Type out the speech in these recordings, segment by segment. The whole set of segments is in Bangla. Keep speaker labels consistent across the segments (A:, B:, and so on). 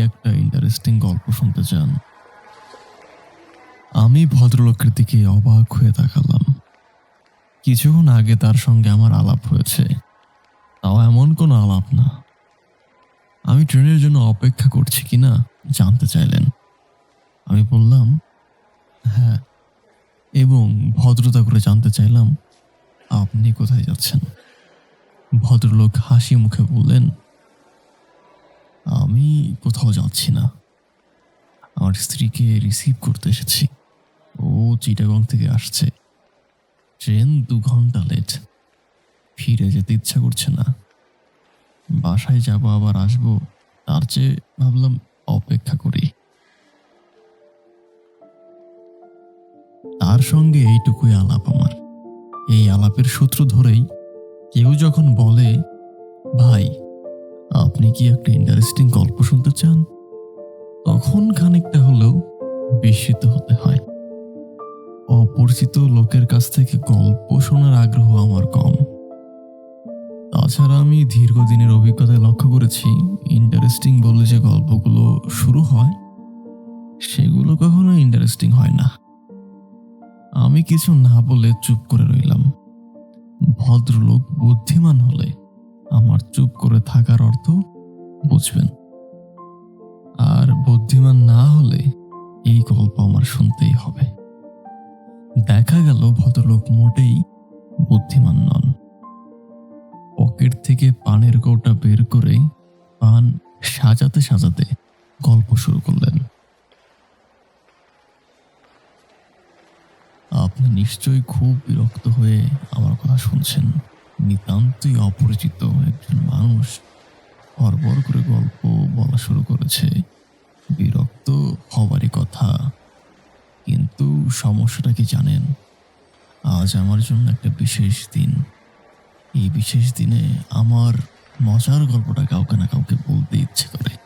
A: একটা ইন্টারেস্টিং গল্প শুনতে চান। আমি ভদ্রলোকের দিকে অবাক হয়ে তাকালাম। কিছুক্ষণ আগে তার সঙ্গে আমার আলাপ হয়েছে। তাও এমন কোনো আলাপ না। আমি ট্রেনের জন্য অপেক্ষা করছি কিনা জানতে চাইলেন। আমি বললাম হ্যাঁ। এবং ভদ্রতা করে জানতে চাইলাম, আপনি কোথায় যাচ্ছেন? ভদ্রলোক হাসি মুখে বললেন আমি কোথাও যাচ্ছি না। আমার স্ত্রীকে রিসিভ করতে এসেছি। ও চিটাগং থেকে আসছে। ট্রেন দু ঘণ্টা লেট ফিরে যেতে ইচ্ছা করছে না। বাসায় যাব, আবার আসব। তার চেয়ে ভাবলাম অপেক্ষা করি। তার সঙ্গে এইটুকুই আলাপ আমার। এই আলাপের সূত্র ধরেই কেউ যখন বলে, ভাই আপনি কি একটা ইন্টারেস্টিং গল্প শুনতে চান? তখন খানিকটা হলেও বিস্মিত হতে হয়। অপরিচিত লোকের কাছ থেকে গল্প শোনার আগ্রহ আমার কম। তাছাড়া আমি দীর্ঘদিনের অভিজ্ঞতায় লক্ষ্য করেছি ইন্টারেস্টিং বলে যে গল্পগুলো শুরু হয়, সেগুলো কখনো ইন্টারেস্টিং হয় না। আমি কিছু না বলে চুপ করে রইলাম। ভদ্রলোক বুদ্ধিমান হলে আমার চুপ করে থাকার অর্থ বুঝবেন। আর বুদ্ধিমান না হলে এই গল্প আমার শুনতেই হবে। দেখা গেল ভদ্রলোক মোটেই বুদ্ধিমান নন। পকেট থেকে পানের কৌটা বের করে পান সাজাতে সাজাতে গল্প শুরু করলেন। আপনি নিশ্চয়ই খুব বিরক্ত হয়ে আমার কথা শুনছেন। নিতান্তই অপরিচিত একজন মানুষ। হরবর করে গল্প বলা শুরু করেছে। বিরক্ত হবারই কথা। কিন্তু সমস্যাটা কি জানেন? আজ আমার জন্য একটা বিশেষ দিন। এই বিশেষ দিনে আমার মজার গল্পটা কাউকে না কাউকে বলতে ইচ্ছে করে।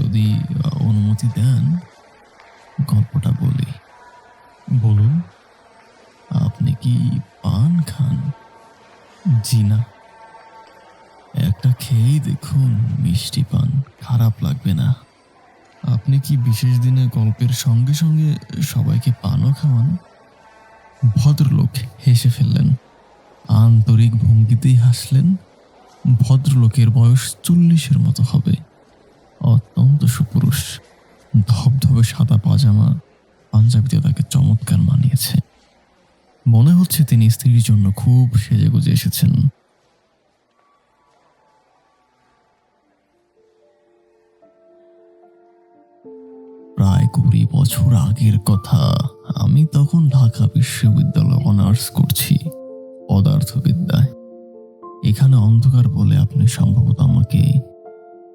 A: যদি অনুমতি দেন গল্পটা বলি। বলুন। আপনি কি জি একটা খেয়েই দেখুন মিষ্টি পান, খারাপ লাগবে না। আপনি কি বিশেষ দিনে গল্পের সঙ্গে সঙ্গে সবাইকে পানও খাওয়ান? ভদ্রলোক হেসে ফেললেন। আন্তরিক ভঙ্গিতেই হাসলেন। ভদ্রলোকের বয়স চল্লিশের মতো হবে। অত্যন্ত সুপুরুষ। ধবধবে সাদা পাজামা। পাঞ্জাবিতে তাকে চমৎকার মানিয়েছে। মনে হচ্ছে তিনি স্ত্রীর জন্য খুব সেজে গুজে এসেছেন। প্রায় কুড়ি বছর আগের কথা, আমি তখন ঢাকা বিশ্ববিদ্যালয়ে অনার্স করছি পদার্থবিদ্যায় এখানে অন্ধকার বলে আপনি সম্ভবত আমাকে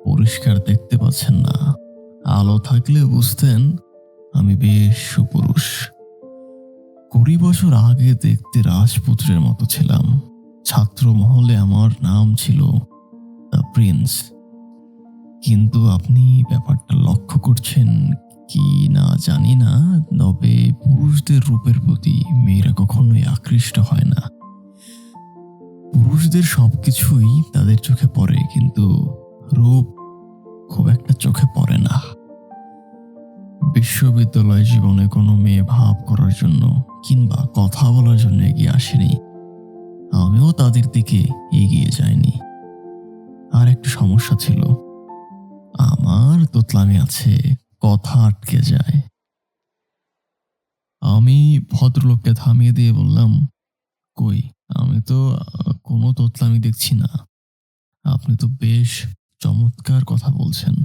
A: পরিষ্কার দেখতে পাচ্ছেন না। আলো থাকলে বুঝতেন আমি বেশ সুপুরুষ। কুড়ি বছর আগে দেখতে রাজপুত্রের মতো ছিলাম। ছাত্র মহলে আমার নাম ছিল দ্য প্রিন্স। কিন্তু আপনি ব্যাপারটা লক্ষ্য করছেন কি না জানি না, তবে পুরুষদের রূপের প্রতি মেয়েরা কখনোই আকৃষ্ট হয় না। পুরুষদের সব কিছুই তাদের চোখে পড়ে, কিন্তু রূপ খুব একটা চোখে পড়ে না। বিশ্ববিদ্যালয় জীবনে কোনো মেয়ে ভাব করার জন্য কিংবা কথা বলার জন্য এগিয়ে আসেনি। আমিও তাদের দিকে এগিয়ে যাইনি। আর একটা সমস্যা ছিল। আমার তোতলামি আছে, কথা আটকে যায়। আমি ভদ্রলোককে থামিয়ে দিয়ে বললাম, কই, আমি তো, কোনো তোতলামি দেখছি না। আপনি তো বেশ চমৎকার কথা বলছেন।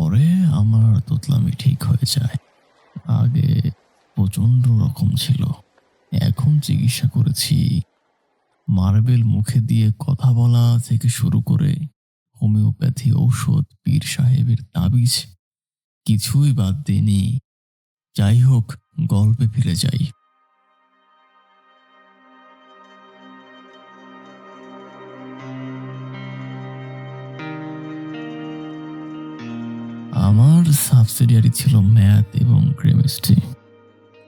A: পরে আমার তোতলামি ঠিক হয়ে যায়। আগে প্রচণ্ড রকম ছিল। এখন চিকিৎসা করেছি। মার্বেল মুখে দিয়ে কথা বলা থেকে শুরু করে হোমিওপ্যাথি ঔষধ, পীর সাহেবের তাবিজ, কিছুই বাদ দিইনি। যাই হোক, গল্পে ফিরে যাই। আমার সাবসিডিয়ারি ছিল ম্যাথ এবং কেমিস্ট্রি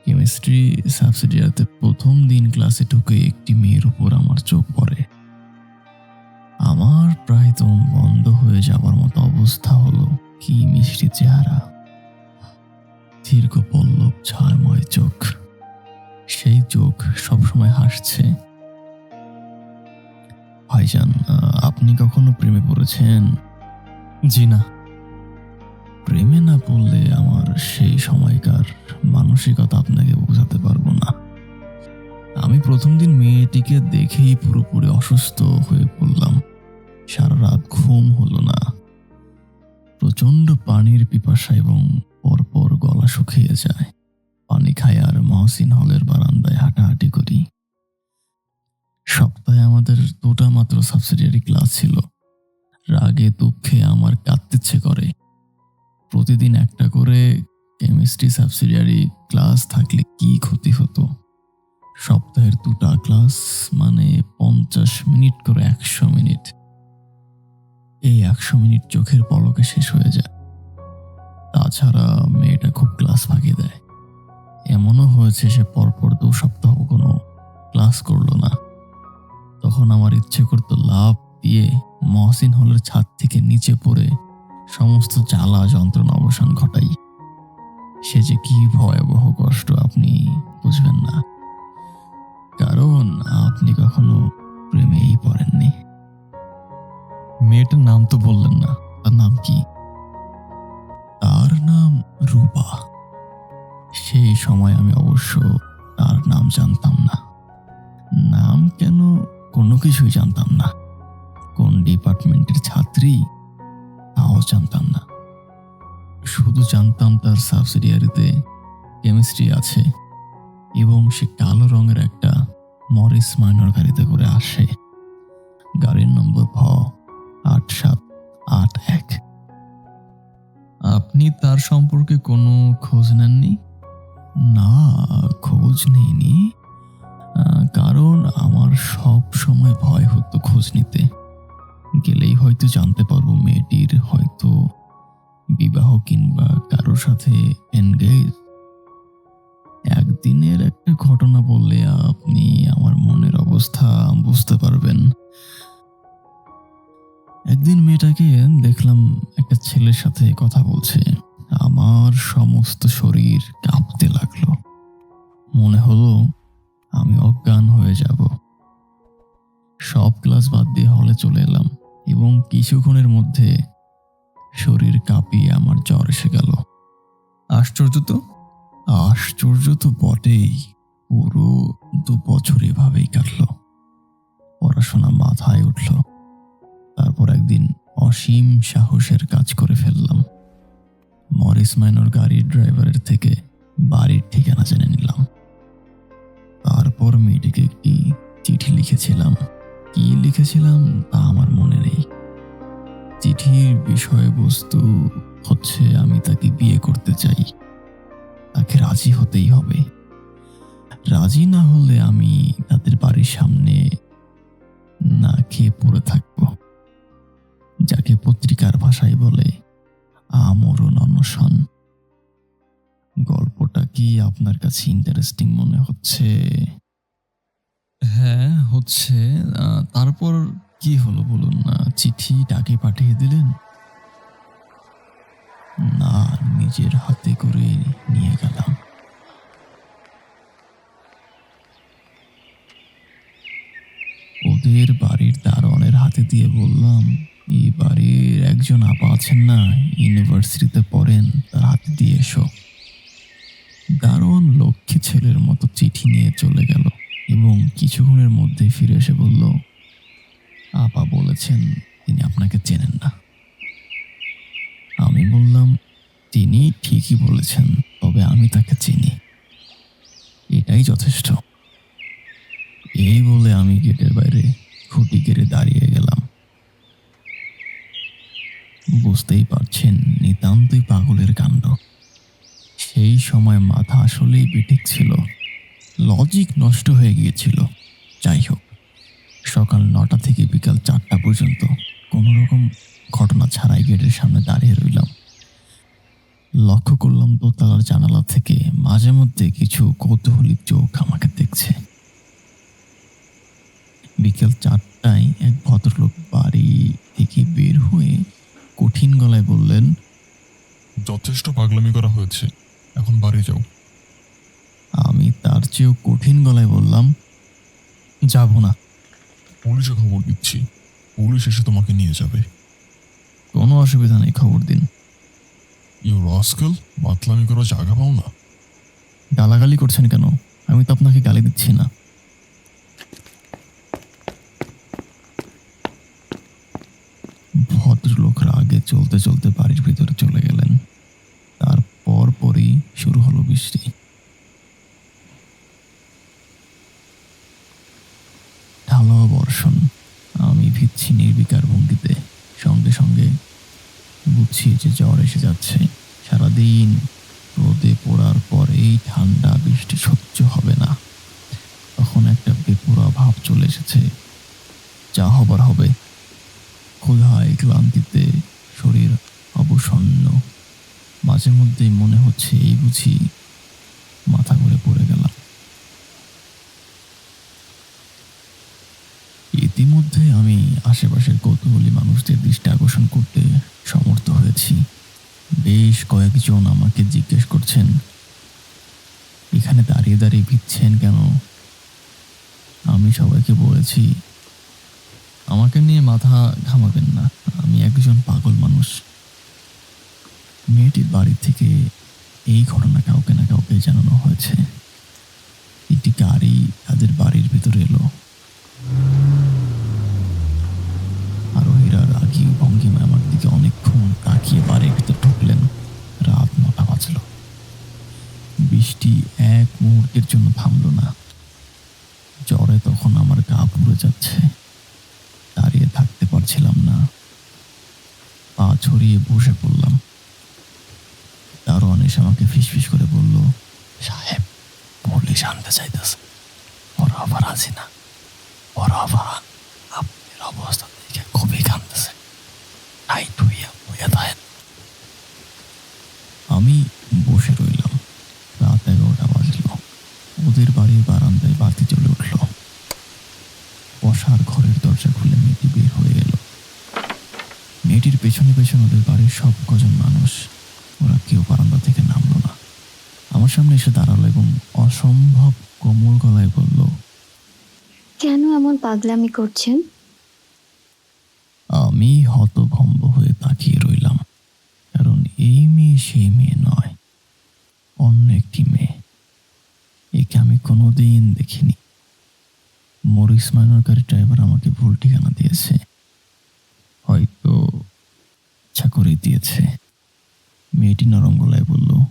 A: কেমিস্ট্রি সাবসিডিয়ারিতে প্রথম দিন ক্লাসে ঢুকে একটি মেয়ের উপর আমার চোখ পড়ে। আমার প্রায় তো বন্ধ হয়ে যাবার মতো অবস্থা হলো কি মিষ্টি চেহারা। দীর্ঘ পল্লব ছায়াময় চোখ। সেই চোখ সবসময় হাসছে। ভাইজান আপনি কখনো প্রেমে পড়েছেন? জি না। প্রেমে না পড়লে আমার সেই সময়কার মানসিকতা আপনাকে বোঝাতে পারব না। আমি প্রথম দিন মেয়েটিকে দেখেই পুরোপুরি অসুস্থ হয়ে পড়লাম। সারা রাত ঘুম হলো না। প্রচণ্ড পানির পিপাসা এবং পরপর গলা শুকিয়ে যায়। পানি খাই আর মহসিন হলের বারান্দায় হাঁটাহাঁটি করি। সপ্তাহে আমাদের দুটা মাত্র সাবসিডিয়ারি ক্লাস ছিল। রাগে দুঃখে আমার কাঁদতে ইচ্ছে করে। প্রতিদিন একটা করে কেমিস্ট্রি সাবসিডিয়ারি ক্লাস থাকলে কি ক্ষতি হতো? সপ্তাহের দুটা ক্লাস মানে পঞ্চাশ মিনিট করে একশো মিনিট। এই একশো মিনিট চোখের পলকে শেষ হয়ে যায়। তাছাড়া মেয়েটা খুব ক্লাস ফাঁকি দেয়। এমনও হয়েছে সে পরপর দু সপ্তাহ কোনো ক্লাস করল না। তখন আমার ইচ্ছে করতো লাভ দিয়ে মহসিন হলের ছাদ থেকে নিচে পড়ে সমস্ত জ্বালা যন্ত্রণা অবসান ঘটাই। সে যে কি ভয়াবহ কষ্ট আপনি বুঝবেন না। কারণ আপনি কখনো প্রেমেই পড়েননি। মেয়েটার নাম তো বললেন না, তার নাম কি? তার নাম রূপা। সেই সময় আমি অবশ্য তার নাম জানতাম না। নাম কেন কোনো কিছুই জানতাম না। কোন ডিপার্টমেন্টের ছাত্রী জানতাম না। শুধু জানতাম তার সাবসিডিয়ারিতে কেমিস্ট্রি আছে এবং সে কালো রঙের একটা মরিস মাইনর গাড়িতে করে আসে। গাড়ির নম্বর ভ আট সাত আট এক। আপনি তার সম্পর্কে কোনো খোঁজ নেননি? না, খোঁজ নেইনি। কারণ আমার সব সময় ভয় হতো খোঁজ নিতে। গেলেই হয়তো জানতে পারব মেয়েটির হয়তো বিবাহ কিংবা কারোর সাথে এনগেজ একদিনের একটা ঘটনা বললে আপনি আমার মনের অবস্থা বুঝতে পারবেন। একদিন মেয়েটাকে দেখলাম একটা ছেলের সাথে কথা বলছে। আমার সমস্ত শরীর কাঁপতে লাগল। মনে হলো আমি অজ্ঞান হয়ে যাব। সব ক্লাস বাদ দিয়ে হলে চলে এলাম। এবং কিছুক্ষণের মধ্যে শরীর কাঁপিয়ে আমার জ্বর এসে গেল। আশ্চর্য তো? আশ্চর্য তো বটেই। পুরো দু বছর এভাবেই কাটল। পড়াশোনা মাথায় উঠল। তারপর একদিন অসীম সাহসের কাজ করে ফেললাম। মরিস মাইনর গাড়ির ড্রাইভারের থেকে বাড়ির ঠিকানা জেনে নিলাম। তারপর মেয়েটিকে একটি চিঠি লিখেছিলাম। কি লিখেছিলাম তা আমার মনে নেই। চিঠির বিষয়বস্তু হচ্ছে আমি তাকে বিয়ে করতে চাই। তাকে রাজি হতেই হবে। রাজি না হলে আমি তাদের বাড়ির সামনে না খেয়ে পড়ে থাকব। যাকে পত্রিকার ভাষায় বলে আমরণ অনশন। গল্পটা কি আপনার কাছে ইন্টারেস্টিং মনে হচ্ছে? হ্যাঁ হচ্ছে আহ, তারপর কি হলো বলুন না? চিঠি ডাকে পাঠিয়ে দিলেন? না নিজের হাতে করে নিয়ে গেলাম। ওদের বাড়ির দারোয়ানের হাতে দিয়ে বললাম এই বাড়ির একজন আপা আছেন না ইউনিভার্সিটিতে পড়েন তার হাতে দিয়ে এসো। দারোয়ান লক্ষ্মী ছেলের মতো চিঠি নিয়ে চলে গেল। এবং কিছুক্ষণের মধ্যেই ফিরে এসে বলল, আপা বলেছেন তিনি আপনাকে চেনেন না। আমি বললাম, তিনি ঠিকই বলেছেন, তবে আমি তাকে চিনি। এটাই যথেষ্ট। এই বলে আমি গেটের বাইরে খুঁটি কেড়ে দাঁড়িয়ে গেলাম। বুঝতেই পারছেন, নিতান্তই পাগলের কাণ্ড। সেই সময় মাথা আসলেই বেঠিক ছিল। লজিক নষ্ট হয়ে গিয়েছিল। যাই হোক সকাল নটা থেকে বিকাল চারটা পর্যন্ত কোনো রকম ঘটনা ছাড়াই গেটের সামনে দাঁড়িয়ে রইলাম। লক্ষ্য করলাম দোতলার জানালা থেকে মাঝে মধ্যে কিছু কৌতূহলী চোখ আমাকে দেখছে। বিকেল চারটায় এক ভদ্রলোক বাড়ি থেকে বের হয়ে কঠিন গলায় বললেন
B: যথেষ্ট পাগলামি করা হয়েছে। এখন বাড়ি যাও।
A: আমি তার চেয়েও কঠিন গলায় বললাম যাব না।
B: পুলিশে খবর দিচ্ছি। পুলিশ এসে তোমাকে নিয়ে যাবে।
A: কোনো অসুবিধা নেই খবর দিন।
B: ইউ রাস্কেল মাতলামি করা জায়গা পাও না।
A: গালাগালি করছেন কেন? আমি তো আপনাকে গালি দিচ্ছি না। ভদ্রলোক রাগে চলতে চলতে বাড়ির ভিতরে চলে গেলেন। তারপর পরই শুরু হলো বৃষ্টি। বুঝছি যে জ্বর এসে যাচ্ছে, সারাদিন রোদে পড়ার পর এই ঠান্ডা বৃষ্টি সহ্য হবে না। তখন একটা বেপুরা ভাব চলে এসেছে। যা হবার হবে। ক্ষুধায় ক্লান্তিতে শরীর অবসন্ন। মাঝে মধ্যেই মনে হচ্ছে এই বুঝি মাথা ঘুরে পড়ে গেলাম ইতিমধ্যে আমি আশেপাশের কৌতূহলী মানুষদের দৃষ্টি আকর্ষণ করতে সমর্থ হয়েছি। বেশ কয়েকজন আমাকে জিজ্ঞেস করছেন, এখানে দাঁড়িয়ে দাঁড়িয়ে ভিচ্ছেন কেন? আমি সবাইকে বলেছি, আমাকে নিয়ে মাথা ঘামাবেন না, আমি একজন পাগল মানুষ। মেয়েটির বাড়ি থেকে এই ঘটনা কাউকে না কাউকে জানানো হয়েছে। একটি গাড়ি তাদের বাড়ির ভিতরে এলো আরোহীরা রাগী ভঙ্গিমায় আমার দিকে তাকিয়ে বাড়ির ভিতর ঢুকলেন। রাত নটা বাজল। বৃষ্টি এক মুহূর্তের জন্য থামলো না। জ্বরে তখন আমার গা পুড়ে যাচ্ছে। দাঁড়িয়ে থাকতে পারছিলাম না। পা ছড়িয়ে বসে পড়লাম। দারোয়ান এসে আমাকে ফিসফিস করে বলল, সাহেব, পুলিশ আনতে চাইতেছে। ওরা আবার আছে না। ওরা আবার আপনার অবস্থা দেখে খুবই কাঁদতেছে তাই টুইয়া বইয়া থাকেন আমি বসে রইলাম রাত এগারোটা বাজল ওদের বাড়ির বারান্দায় বাতি জ্বলে উঠল বসার ঘরের দরজা খুলে মেয়েটি বের হয়ে এলো। মেয়েটির পেছনে পেছনে ওদের বাড়ির সব কজন মানুষ ওরা কেউ বারান্দা থেকে নামলো না। আমার সামনে এসে দাঁড়াল এবং অসম্ভব কোমল গলায় বলল
C: কেন এমন পাগলামি করছেন?
A: আমি হতভম্ব হয়ে তাকিয়ে রইলাম কারণ এই মেয়ে সেই মেয়ে নয় অন্য একটি মেয়ে। একে আমি কোনোদিন দেখিনি। মরিস মাইনর গাড়ির ড্রাইভার আমাকে ভুল ঠিকানা দিয়েছে। হয়তো ইচ্ছা করেই দিয়েছে। মেয়েটি নরম গলায় বলল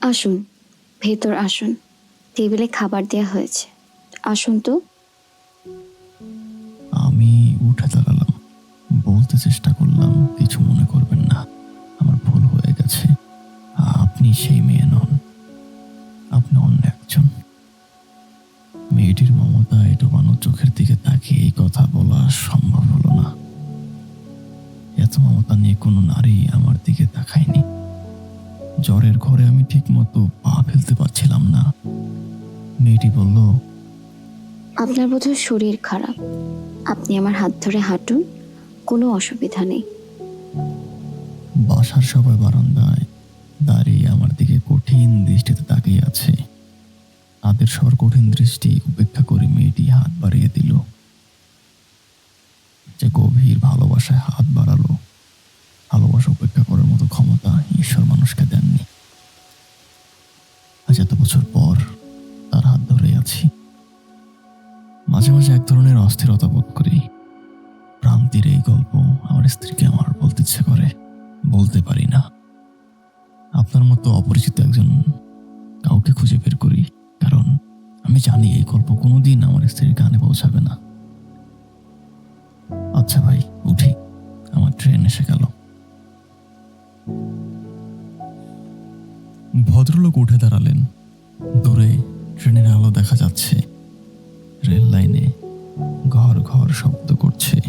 C: আসুন ভেতর আসুন। টেবিলে খাবার দেয়া হয়েছে। আসুন তো।
A: আমি উঠে দাঁড়ালাম। বলতে চেষ্টা করলাম কিছু মনে করবেন না। আমার ভুল হয়ে গেছে। আপনি সেই মেয়ে জ্বরের ঘরে আমি ঠিক মতো পা ফেলতে পারছিলাম না। মেয়েটি বলল
C: আপনার বোধহয় শরীর খারাপ। আপনি আমার হাত ধরে হাঁটুন কোনো অসুবিধা নেই।
A: বাসার সবাই বারান্দায় দাঁড়িয়ে আমার দিকে কঠিন দৃষ্টিতে তাকিয়ে আছে। তাদের সবার কঠিন দৃষ্টি উপেক্ষা করে মেয়েটি হাত বাড়িয়ে দিল। যে গভীর ভালোবাসায় হাত বাড়ালো ভালোবাসা উপেক্ষা করার মতো ক্ষমতা ঈশ্বর মানুষকে দেননি আজ এত বছর পর তার হাত ধরে আছি। মাঝে মাঝে এক ধরনের অস্থিরতা বোধ করি। প্রান্তির এই গল্প আমার স্ত্রীকে আমার বলতে ইচ্ছে করে, বলতে পারি না। আপনার মতো অপরিচিত একজন কাউকে খুঁজে বের করি, কারণ আমি জানি এই গল্প কোনোদিন আমার স্ত্রীর গানে পৌঁছাবে না। আচ্ছা ভাই, উঠি। আমার ট্রেন এসে গেল। ভদ্রলোক উঠে দাঁড়ালেন। দূরে ট্রেনের আলো দেখা যাচ্ছে। রেল লাইনে ঘর ঘর শব্দ করছে।